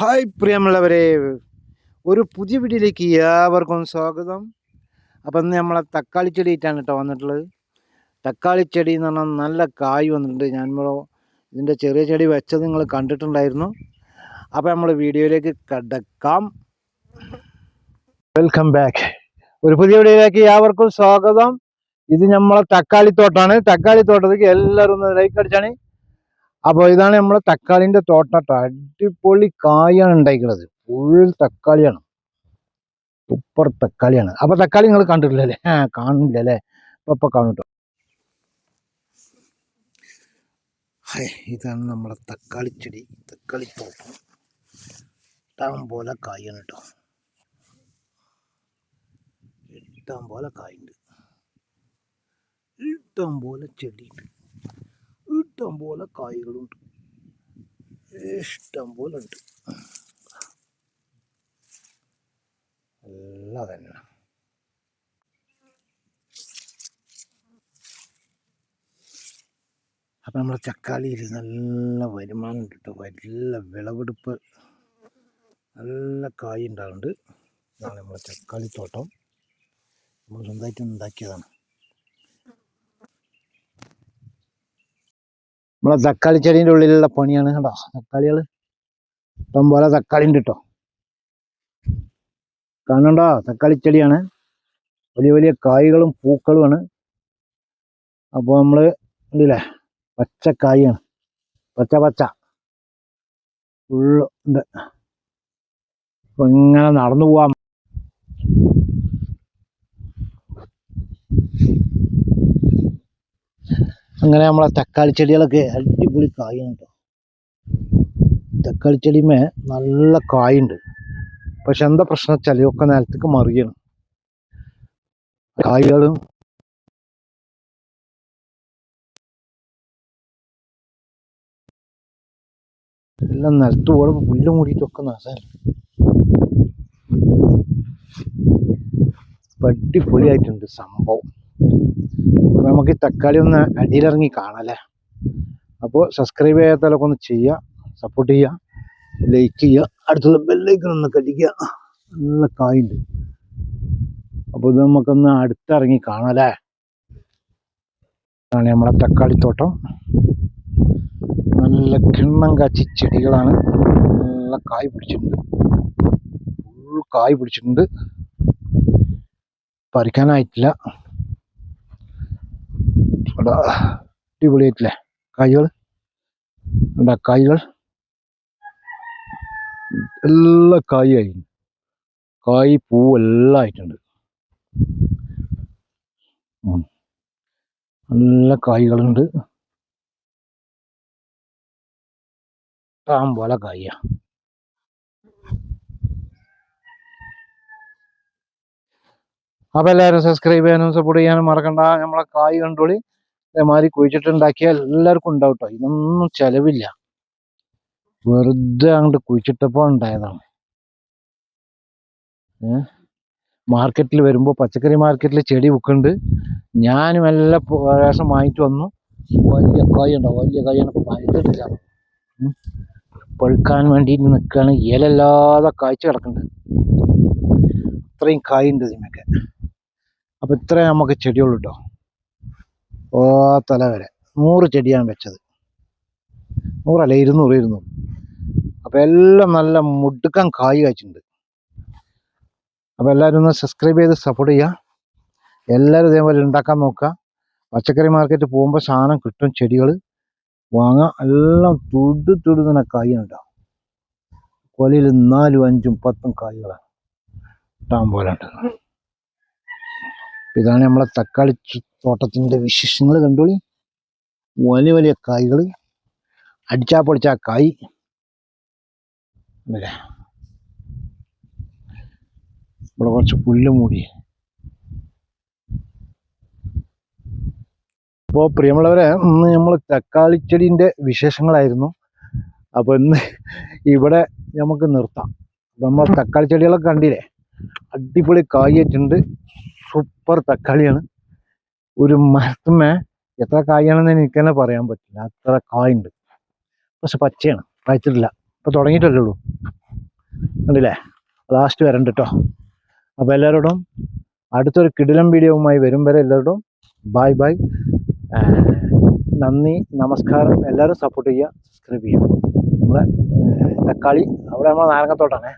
Hi പ്രിയമുള്ളവരെ ഒരു പുതിയ വീഡിയോയിലേക്ക് ഏവർക്കും സ്വാഗതം. അപ്പം ഇന്ന് നമ്മളെ തക്കാളി ചെടിയിട്ടാണ് കേട്ടോ വന്നിട്ടുള്ളത്. തക്കാളി ചെടി എന്ന് പറഞ്ഞാൽ നല്ല കായ് വന്നിട്ടുണ്ട്. ഞാൻ ഇതിന്റെ ചെറിയ ചെടി വെച്ചത് നിങ്ങൾ കണ്ടിട്ടുണ്ടായിരുന്നു. അപ്പോൾ നമ്മൾ വീഡിയോയിലേക്ക് കടക്കാം. വെൽക്കം ബാക്ക് ഒരു പുതിയ വീഡിയോയിലേക്ക് ഏവർക്കും സ്വാഗതം. ഇത് നമ്മളെ തക്കാളി തോട്ടാണ് തക്കാളി തോട്ടത്തേക്ക് എല്ലാവരും ഒന്ന് ലൈക്ക് അടിച്ചാണ്. അപ്പോൾ ഇതാണ് നമ്മളെ തക്കാളിന്റെ തോട്ടട്ട. അടിപൊളി കായാണ് ഉണ്ടായിക്കുന്നത് ഫുൾ തക്കാളിയാണ്. സൂപ്പർ തക്കാളിയാണ്. അപ്പോൾ തക്കാളി നിങ്ങൾ കണ്ടിട്ടില്ലല്ലേ കാണില്ല അല്ലേ അപ്പോൾ ഇപ്പോൾ കാണും ഇതാണ് നമ്മളെ തക്കാളി ചെടി. തക്കാളി തോട്ടം. പോലെ കായാണ് കേട്ടോ ഇഷ്ടം പോലെ കായുണ്ട്. ഇഷ്ടം പോലെ ചെടിയുണ്ട് ഇഷ്ടം പോലെ കായ്കളുണ്ട്. ഇഷ്ടം പോലെ ഉണ്ട്. എല്ലാം തന്നെ. അപ്പം നമ്മളെ ചക്കാളിയിൽ നല്ല വരുമാനം കിട്ടും നല്ല വിളവെടുപ്പ്. നല്ല കായ് ഉണ്ടാകുന്നുണ്ട് ഇതാണ് നമ്മുടെ നമ്മൾ സ്വന്തമായിട്ട് ഉണ്ടാക്കിയതാണ്. നമ്മളെ തക്കാളി ചെടീന്റെ ഉള്ളിലുള്ള പണിയാണ് കേട്ടോ തക്കാളികൾ ഇഷ്ടം പോലെ തക്കാളി ഉണ്ട് കേട്ടോ കാണണ്ടോ തക്കാളി ചെടിയാണ്. വലിയ വലിയ കായ്കളും പൂക്കളുമാണ്. അപ്പോൾ നമ്മൾ ഉണ്ടല്ലേ പച്ചക്കായാണ് പച്ച പച്ച. ഫുള്ള് ഉണ്ട് അപ്പോൾ ഇങ്ങനെ നടന്നു പോവാം. അങ്ങനെ നമ്മളെ തക്കാളി ചെടികളൊക്കെ അടിപൊളി കായാണ് കേട്ടോ തക്കാളി ചെടിമേ നല്ല കായുണ്ട്. പക്ഷെ എന്താ പ്രശ്നം വെച്ചാൽ ഒക്കെ നിലത്തേക്ക് മറിയണം. കായകളും എല്ലാം നിലത്ത് പോലെ പുല്ല് മൂടിയിട്ടൊക്കെ നാശാണ്. അടിപൊളിയായിട്ടുണ്ട് സംഭവം. അപ്പൊ നമുക്ക് ഈ തക്കാളി ഒന്ന് അടിയിലിറങ്ങി കാണാല്ലേ അപ്പോൾ സബ്സ്ക്രൈബ് ചെയ്യാത്തവരൊക്കെ ഒന്ന് ചെയ്യുക സപ്പോർട്ട് ചെയ്യുക ലൈക്ക് ചെയ്യുക അടുത്തുള്ള ബെല്ലൈക്കൺ ഒന്ന് കടിക്കുക. നല്ല കായുണ്ട്. അപ്പോൾ ഇത് നമുക്കൊന്ന് അടുത്തിറങ്ങി കാണാല്ലേ ാണ് നമ്മളെ തക്കാളിത്തോട്ടം നല്ല കിണ്ണം കാച്ചി ചെടികളാണ്. നല്ല കായ് പിടിച്ചിട്ടുണ്ട്. ഫുൾ കായ് പിടിച്ചിട്ടുണ്ട്. പറിക്കാനായിട്ടില്ല. ഇവിടെ അടിപൊളിയായിട്ടില്ലേ കായ്കൾ. എന്താ കായ്കൾ? എല്ലാ കായായി കായ് പൂ എല്ലാം ആയിട്ടുണ്ട്. നല്ല കായ്കളുണ്ട്. താമ്പോല പോലെ കായ അപ്പൊ എല്ലാവരും സബ്സ്ക്രൈബ് ചെയ്യാനും സപ്പോർട്ട് ചെയ്യാനും മറക്കണ്ട. നമ്മളെ കായ് കണ്ടോളി. ഇതേമാതിരി കുഴിച്ചിട്ടുണ്ടാക്കിയാൽ എല്ലാവർക്കും ഉണ്ടാവും ഇതൊന്നും ചെലവില്ല. വെറുതെ അങ്ങോട്ട് കുഴിച്ചിട്ടപ്പോൾ ഉണ്ടായതാണ്. ഏഹ് മാർക്കറ്റിൽ വരുമ്പോൾ പച്ചക്കറി മാർക്കറ്റിൽ ചെടി വിൽക്കുന്നുണ്ട് ഞാനും എല്ലാം പ്രാവശ്യം വാങ്ങിച്ചു വന്നു. വലിയ കായ ഉണ്ടാവും വലിയ കായാണ് പഴുത്തിട്ടില്ല. പഴുക്കാൻ വേണ്ടിയിട്ട് നിൽക്കുകയാണ് ഇലല്ലാതെ കായ്ച്ചു കിടക്കുന്നുണ്ട്. അത്രയും കായുണ്ട് ഇതിനൊക്കെ. അപ്പം ഇത്രയും നമുക്ക് ചെടിയുള്ളൂ കേട്ടോ ഓ തല വരെ. നൂറ് ചെടിയാണ് വെച്ചത്. നൂറല്ല ഇരുന്നൂറ് ഇരുന്നൂറ്. അപ്പം എല്ലാം നല്ല മുടുക്കം കായ് കായ്ച്ചിട്ടുണ്ട്. അപ്പോൾ എല്ലാവരും ഒന്ന് സബ്സ്ക്രൈബ് ചെയ്ത് സപ്പോർട്ട് ചെയ്യുക എല്ലാവരും ഇതേപോലെ ഉണ്ടാക്കാൻ നോക്കുക. പച്ചക്കറി മാർക്കറ്റ് പോകുമ്പോൾ സാധനം കിട്ടും ചെടികൾ വാങ്ങാം. എല്ലാം തുടു തുടുന്ന കായാണ് കേട്ടോ കൊലയിൽ നാലും അഞ്ചും പത്തും കായ്കളാണ് ഇഷ്ടം പോലെ ഉണ്ട് ഇതാണ് നമ്മളെ തക്കാളി തോട്ടത്തിന്റെ വിശേഷങ്ങൾ കണ്ടോളി. വലിയ വലിയ കായ്കൾ അടിച്ചാ പൊളിച്ച കായ്. ഇവിടെ കുറച്ച് പുല്ല് മൂടി. അപ്പോൾ പ്രിയമുള്ളവരെ ഇന്ന് നമ്മൾ തക്കാളി ചെടീന്റെ വിശേഷങ്ങളായിരുന്നു. അപ്പോൾ ഇന്ന് ഇവിടെ നമുക്ക് നിർത്താം. അപ്പം നമ്മൾ തക്കാളി ചെടികളൊക്കെ കണ്ടില്ലേ? അടിപൊളി കായായിട്ടുണ്ട് സൂപ്പർ തക്കാളിയാണ്. ഒരു മരത്തുമേ എത്ര കായാണെന്ന് എനിക്ക് തന്നെ പറയാൻ പറ്റില്ല. അത്ര കായുണ്ട്. പക്ഷെ പച്ചയാണ്. കഴിച്ചിട്ടില്ല ഇപ്പൊ തുടങ്ങിയിട്ടല്ലേ ഉള്ളൂ. കണ്ടില്ലേ? ലാസ്റ്റ് വരണ്ട് കേട്ടോ അപ്പോൾ എല്ലാവരോടും അടുത്തൊരു കിടിലം വീഡിയോവുമായി വരും വരെ എല്ലാവരോടും ബൈ ബൈ നന്ദി നമസ്കാരം. എല്ലാവരും സപ്പോർട്ട് ചെയ്യുക സബ്സ്ക്രൈബ് ചെയ്യുക. നമ്മളെ തക്കാളി അവിടെ നമ്മളെ നാരങ്ങത്തോട്ടാണേ.